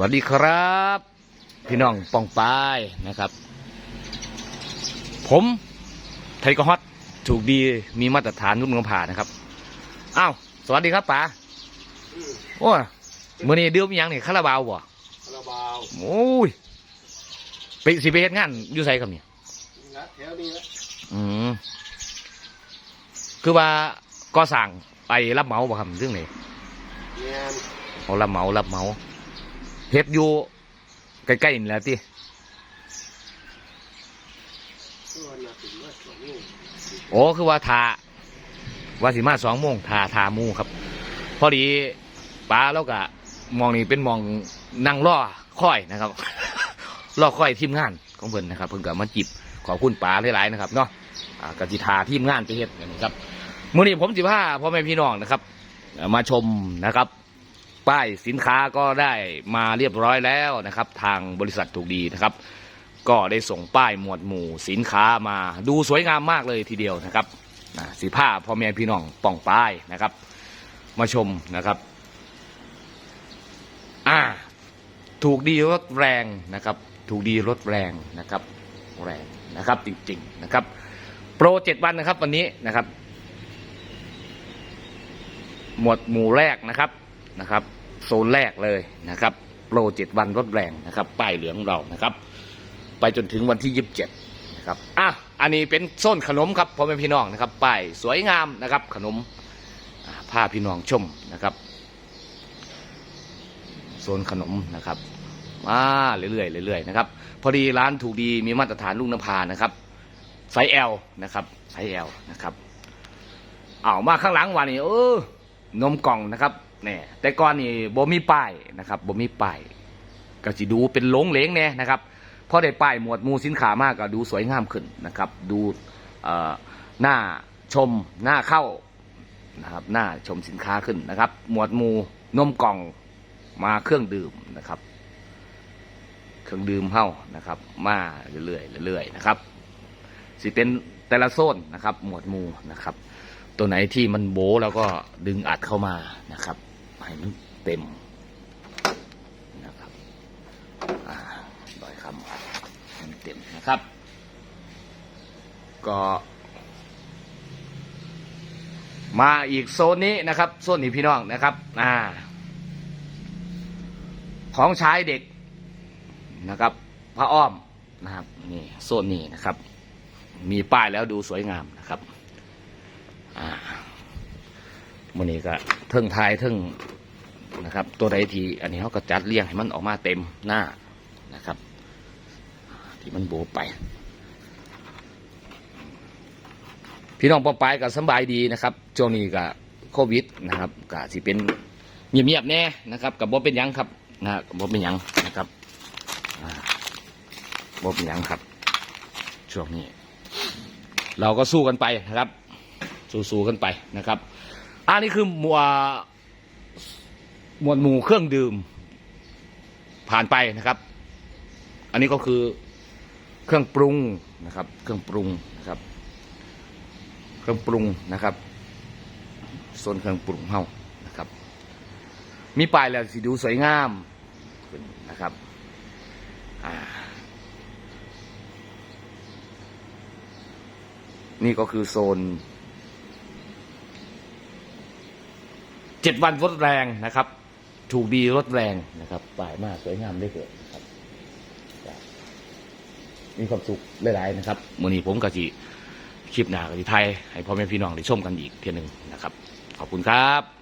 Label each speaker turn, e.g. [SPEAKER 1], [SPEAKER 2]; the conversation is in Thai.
[SPEAKER 1] วัสดีครับ พี่น้องปองปายนะครับ ผมไทยกฮอตถูกดีมีมาตรฐานนุ่มเงผ่านะครับอ้าวสวัสดีครับป๋าโอ้ยมื่อนี้เดือมยังนี่คาราบาวบ่
[SPEAKER 2] คาราบาว
[SPEAKER 1] โอ้ยไปสิไปเฮ็ดงานอยู่ไสครับเนี่ย
[SPEAKER 2] นะแถวนี้นะ
[SPEAKER 1] อืมคือว่าก็สั่งไปรับเหมาบ่ครับเรื่องไหน
[SPEAKER 2] งาน
[SPEAKER 1] เอารับเหมารับเหมา เฮ็ดอยู่ใกล้ๆนี่แหละที่
[SPEAKER 2] อ
[SPEAKER 1] โอ้คือว่าทาว่าสิมาสองโมงทาทาหมูครับ พอดีป้าแล้วก็มองนี่เป็นมองนั่งล่อค่อยนะครับล่อค่อยทีมงานของเพิ่นนะครับ เพิ่นก็มาจิบขอบคุณป้าหลายๆนะครับเนาะอ่ากสิทาทีมงานไปเฮ็ดนะครับมื้อนี้ผมสิพาพ่อแม่พี่น้องนะครับ มาชมนะครับ ป้ายสินค้าก็ได้มาเรียบร้อยแล้วนะครับ ทางบริษัทถูกดีนะครับ ก็ได้ส่งป้ายหมวดหมู่สินค้ามาดูสวยงามมากเลยทีเดียวนะครับสีผ้าพ่อแม่พี่น้องป่องป้ายนะครับ มาชมนะครับอ่าถูกดีรถแรงนะครับ ถูกดีรถแรงนะครับ แรงนะครับจริงๆนะครับ โปรเจ็ดวันนะครับวันนี้นะครับ หมวดหมู่แรกนะครับนะครับ โซนแรกเลยนะครับโปรเจ็ดวันรถแรงนะครับป้ายเหลืองเรานะครับ ไปจนถึงวันที่ยี่สิบเจ็ดนะครับอะอันนี้เป็นโซนขนมครับพ่อแม่พี่น้องนะครับป้ายสวยงามนะครับ ขนมอ่าพาพี่น้องชมนะครับโซนขนมนะครับมาเรื่อยๆเรื่อยๆนะครับพอดีร้านถูกดีมีมาตรฐานลุงนภานะครับไซส์ L นะครับไซส์ L นะครับเอามาข้างหลังวันนี้เออนมกล่องนะครับ เนี่ยแต่ก่อนนี่บ่มีป้ายนะครับบ่มีป้ายก็สิดูเป็นหลงเหลงแน่นะครับพอได้ป้ายหมวดมูสินค้ามากก็ดูสวยงามขึ้นนะครับ ดูหน้าชมหน้าเข้านะครับหน้าชมสินค้าขึ้นนะครับ หมวดมูนมกล่องมาเครื่องดื่มนะครับ เครื่องดื่มเฮ้านะครับ มาเรื่อยๆเรื่อยๆนะครับสิเป็นแต่ละโซนนะครับ หมวดมูนะครับ ตัวไหนที่มันโบแล้วก็ดึงอัดเข้ามานะครับ ให้มันเต็มนะครับอ่าดอยคำให้มันเต็มนะครับ ก็ มาอีกโซนนี้นะครับโซนนี้พี่น้องนะครับ อ่า ของใช้เด็กนะครับพระอ้อมนะครับนี่โซนนี้นะครับ มีป้ายแล้วดูสวยงามนะครับอ่ามันนี้ก็เทิงทายเทิง นะครับ ตัวใดทีอันนี้เขาก็จัดเรียงให้มันออกมาเต็มหน้านะครับ ที่มันโบไป พี่น้องปอปายก็สบายดีนะครับช่วงนี้ก็โควิดนะครับก็สิเป็นเงียบๆแน่นะครับกับบ่เป็นยังครับนะฮะบ่เป็นยังนะครับบ่เป็นยังครับ ช่วงนี้ เราก็สู้กันไปนะครับ สู้ๆกันไปนะครับอันนี้คือหมว หมวดหมู่เครื่องดื่ม ผ่านไปนะครับ อันนี้ก็คือเครื่องปรุงนะครับ เครื่องปรุงนะครับ เครื่องปรุงนะครับโซนเครื่องปรุงเฮานะครับ มีป้ายแล้วสิดูสวยงามนะครับนี่ก็คือโซนเจ็ดวันรถแรงนะครับ ถูกดีรถแรงนะครับป่ายมากสวยงามได้เกิดนะครับ มีความสุขหลายๆนะครับมื่อนี้ผมกะจิคลิปหน้ากะจิไทยให้พ่อแม่พี่น้องได้ชมกันอีกเทียหนึ่งนะครับ ขอบคุณครับ